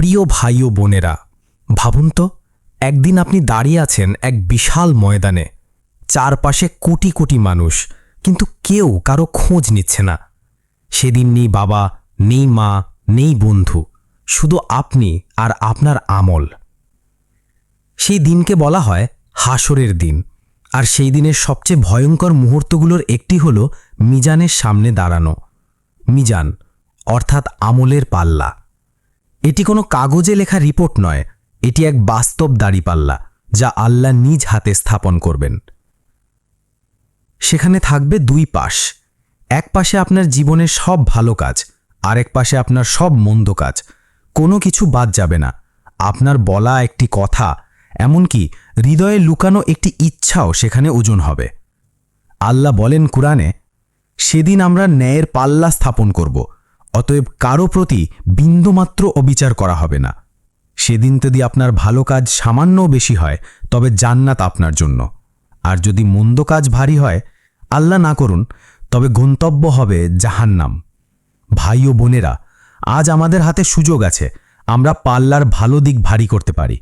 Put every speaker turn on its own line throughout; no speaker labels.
প্রিয় ভাই ও বোনেরা, ভাবুন তো, একদিন আপনি দাঁড়িয়ে আছেন এক বিশাল ময়দানে। চারপাশে কোটি কোটি মানুষ, কিন্তু কেউ কারও খোঁজ নিচ্ছে না। সেদিন নেই বাবা, নেই মা, নেই বন্ধু, শুধু আপনি আর আপনার আমল। সেই দিনকে বলা হয় হাসরের দিন, আর সেই দিনের সবচেয়ে ভয়ঙ্কর মুহূর্তগুলোর একটি হল মিজানের সামনে দাঁড়ানো। মিজান, অর্থাৎ আমলের পাল্লা। এটি কোনো কাগজে লেখা রিপোর্ট নয়, এটি এক বাস্তব দাড়িপাল্লা, যা আল্লাহ নিজ হাতে স্থাপন করবেন। সেখানে থাকবে দুই পাশ, এক পাশে আপনার জীবনের সব ভালো কাজ, আরেক পাশে আপনার সব মন্দ কাজ। কোনো কিছু বাদ যাবে না, আপনার বলা একটি কথা, এমনকি হৃদয়ে লুকানো একটি ইচ্ছাও সেখানে ওজন হবে। আল্লাহ বলেন কুরআনে, সেদিন আমরা ন্যায়ের পাল্লা স্থাপন করব অতএব কারও প্রতি বিন্দুমাত্র অবিচার করা হবে না। সেদিন যদি আপনার ভালো কাজ সামান্যও বেশি হয়, তবে জান্নাত আপনার জন্য। আর যদি মন্দ কাজ ভারী হয়, আল্লাহ না করুন, তবে গন্তব্য হবে জাহান্নাম। ভাই ও বোনেরা, আজ আমাদের হাতে সুযোগ আছে, আমরা পাল্লার ভালো দিক ভারী করতে পারি।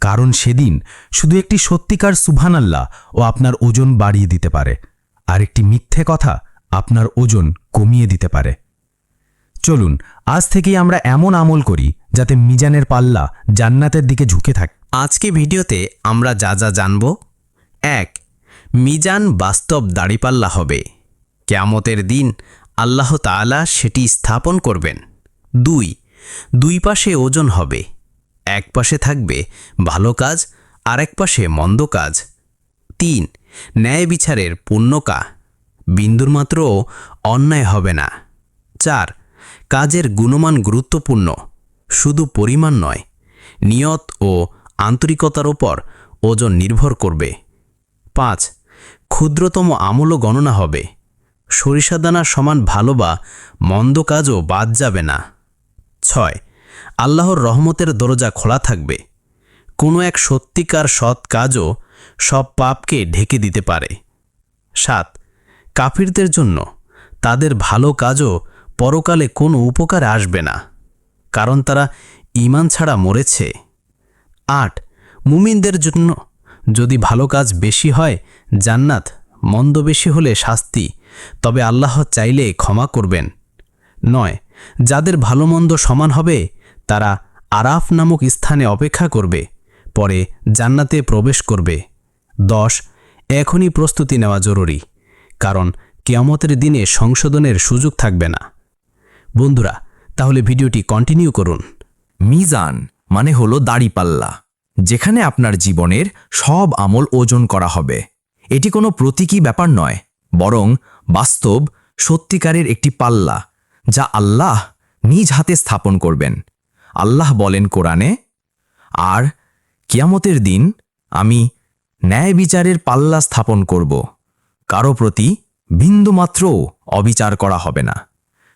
কারণ সেদিন শুধু একটি সত্যিকার সুবহানাল্লাহ ও আপনার ওজন বাড়িয়ে দিতে পারে। আর একটি মিথ্যে কথা আপনার ওজন কমিয়ে দিতে পারে। চলুন, আজ থেকেই আমরা এমন আমল করি যাতে মিজানের পাল্লা জান্নাতের দিকে ঝুঁকে থাকে।
আজকে ভিডিওতে আমরা যা যা জানব, এক, মিজান বাস্তব দাড়িপাল্লা হবে। কেয়ামতের দিন আল্লাহ তাআলা সেটি স্থাপন করবেন। দুই দুই পাশে ওজন হবে। এক পাশে থাকবে ভালো কাজ আর এক পাশে মন্দ কাজ। তিন ন্যায় বিচারের পুণ্যকা বিন্দুর মাত্রও অন্যায় হবে না। চার কাজের গুণমান গুরুত্বপূর্ণ, শুধু পরিমাণ নয়, নিয়ত ও আন্তরিকতার ওপর ওজন নির্ভর করবে। পাঁচ, ক্ষুদ্রতম আমলও গণনা হবে। সরিষাদানার সমান ভালো বা মন্দ কাজও বাদ যাবে না। ছয়, আল্লাহর রহমতের দরজা খোলা থাকবে। কোনো এক সত্যিকার সৎ কাজও সব পাপকে ঢেকে দিতে পারে। সাত, কাফিরদের জন্য তাদের ভালো কাজও পরকালে কোনো উপকার আসবে না, কারণ তারা ইমান ছাড়া মরেছে। আট, মুমিনদের জন্য যদি ভালো কাজ বেশি হয়, জান্নাত মন্দ বেশি হলে শাস্তি, তবে আল্লাহ চাইলে ক্ষমা করবেন। নয়, যাদের ভালো মন্দ সমান হবে, তারা আরাফ নামক স্থানে অপেক্ষা করবে, পরে জান্নাতে প্রবেশ করবে। দশ, এখনই প্রস্তুতি নেওয়া জরুরি, কারণ কেয়ামতের দিনে সংশোধনের সুযোগ থাকবে না। বন্ধুরা, তাহলে ভিডিওটি কন্টিনিউ করুন।
মিজান মানে হলো দাড়িপাল্লা যেখানে আপনার জীবনের সব আমল ওজন করা হবে। এটি কোনো প্রতীকী ব্যাপার নয়, বরং বাস্তব, সত্যিকারের একটি পাল্লা, যা আল্লাহ নিজ হাতে স্থাপন করবেন। আল্লাহ বলেন কোরআনে, আর কিয়ামতের দিন আমি ন্যায় বিচারের পাল্লা স্থাপন করব, কারও প্রতি বিন্দুমাত্রও অবিচার করা হবে না।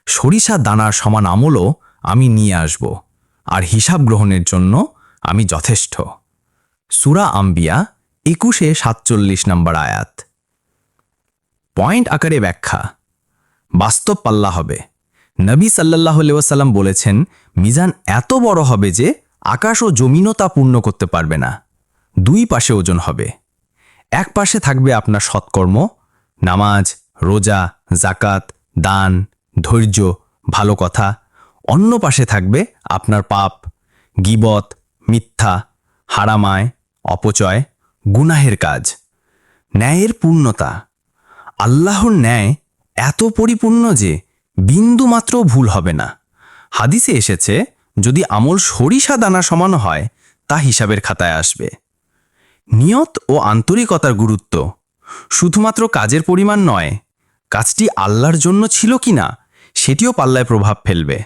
সরিষা দানার সমান আমলও আমি নিয়ে আসব, আর হিসাব গ্রহণের জন্য আমি যথেষ্ট। সুরা আম্বিয়া, একুশে সাতচল্লিশ নম্বর আয়াত। পয়েন্ট আকারে ব্যাখ্যা। বাস্তব পাল্লা হবে। নবী সাল্লাহ সাল্লাম বলেছেন, মিজান এত বড় হবে যে আকাশ ও জমিনও তা পূর্ণ করতে পারবে না। দুই পাশে ওজন হবে। এক পাশে থাকবে আপনার সৎকর্ম, নামাজ, রোজা জাকাত দান ধৈর্য, ভালো কথা। অন্য পাশে থাকবে আপনার পাপ, গিবত, মিথ্যা, হারামায়, অপচয়, গুনাহের কাজ। ন্যায়ের পূর্ণতা। আল্লাহর ন্যায় এত পরিপূর্ণ যে বিন্দু মাত্র ভুল হবে না। হাদিসে এসেছে, যদি আমল সরিষা দানা সমান হয়, তা হিসাবের খাতায় আসবে। নিয়ত ও আন্তরিকতার গুরুত্ব। শুধুমাত্র কাজের পরিমাণ নয়, কাজটি আল্লাহর জন্য ছিল কি না সেটিও পাল্লায় প্রভাব ফেলবে।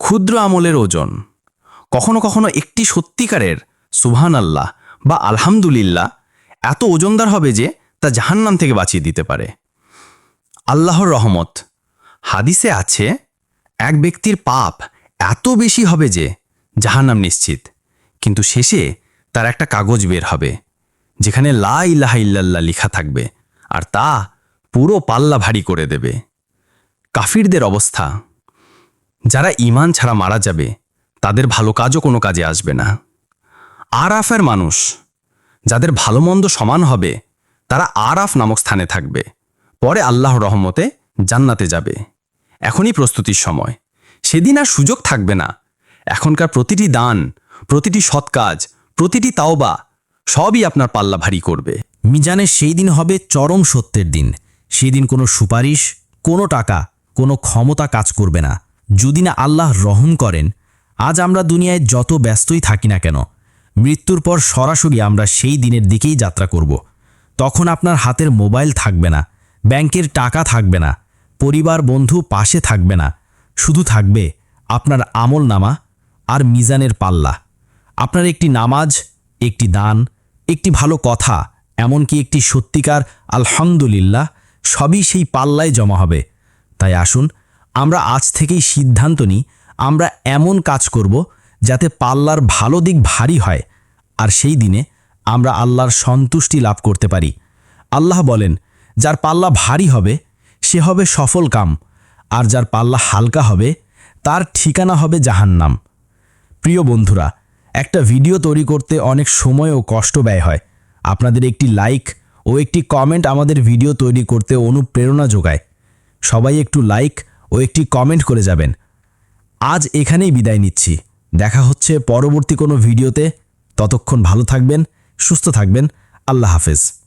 ক্ষুদ্র আমলের ওজন। কখনো কখনো একটি সত্যিকারের সুবহান আল্লাহ বা আলহামদুলিল্লাহ এত ওজনদার হবে যে তা জাহান্নাম থেকে বাঁচিয়ে দিতে পারে। আল্লাহর রহমত। হাদিসে আছে, এক ব্যক্তির পাপ এত বেশি হবে যে জাহান্নাম নিশ্চিত, কিন্তু শেষে তার একটা কাগজ বের হবে, যেখানে লা ইলাহা ইল্লাল্লাহ লেখা থাকবে, আর তা পুরো পাল্লা ভারী করে দেবে। কাফিরদের অবস্থা। যারা ইমান ছাড়া মারা যাবে,
তাদের ভালো কাজও কোনো কাজে আসবে না। আরাফের মানুষ, যাদের ভালো মন্দ সমান হবে, তারা আরাফ নামক স্থানে থাকবে। পরে আল্লাহ রহমতে জান্নাতে যাবে। এখনই প্রস্তুতির সময়। সেদিন আর সুযোগ থাকবে না। এখনকার প্রতিটি দান, প্রতিটি সৎ কাজ, প্রতিটি তাওবা সবই আপনার পাল্লা ভারী করবে।
মিজানের সেই দিন হবে চরম সত্যের দিন। সেই দিন কোনো সুপারিশ, কোনো টাকা কোনো ক্ষমতা কাজ করবে না। যদি না আল্লাহ রহম করেন, আজ আমরা দুনিয়ায় যত ব্যস্তই থাকি না কেন, মৃত্যুর পর সরাসরি আমরা সেই দিনের দিকেই যাত্রা করব। তখন আপনার হাতের মোবাইল থাকবে না, ব্যাংকের টাকা থাকবে না, পরিবার, বন্ধু পাশে থাকবে না, শুধু থাকবে আপনার আমল নামা আর মিজানের পাল্লা। আপনার একটি নামাজ, একটি দান, একটি ভালো কথা, এমনকি একটি সত্যিকার আলহামদুলিল্লাহ, সবই সেই পাল্লায় জমা হবে। তাই আসুন, আমরা আজ থেকেই সিদ্ধান্ত নিই, আমরা এমন কাজ করব যাতে পাল্লার ভালো দিক ভারী হয়, আর সেই দিনে আমরা আল্লাহর সন্তুষ্টি লাভ করতে পারি। আল্লাহ বলেন, যার পাল্লা ভারী হবে, সে হবে সফল কাম, আর যার পাল্লা হালকা হবে, তার ঠিকানা হবে জাহান্নাম। প্রিয় বন্ধুরা, একটা ভিডিও তৈরি করতে অনেক সময় ও কষ্ট ব্যয় হয়। আপনাদের একটি লাইক ও একটি কমেন্ট আমাদের ভিডিও তৈরি করতে অনুপ্রেরণা যোগায়। সবাই একটু লাইক ও একটি কমেন্ট করে যাবেন। আজ এখানেই বিদায় নিচ্ছি। দেখা হচ্ছে পরবর্তী কোনো ভিডিওতে। ততক্ষণ ভালো থাকবেন, সুস্থ থাকবেন। আল্লাহ হাফেজ।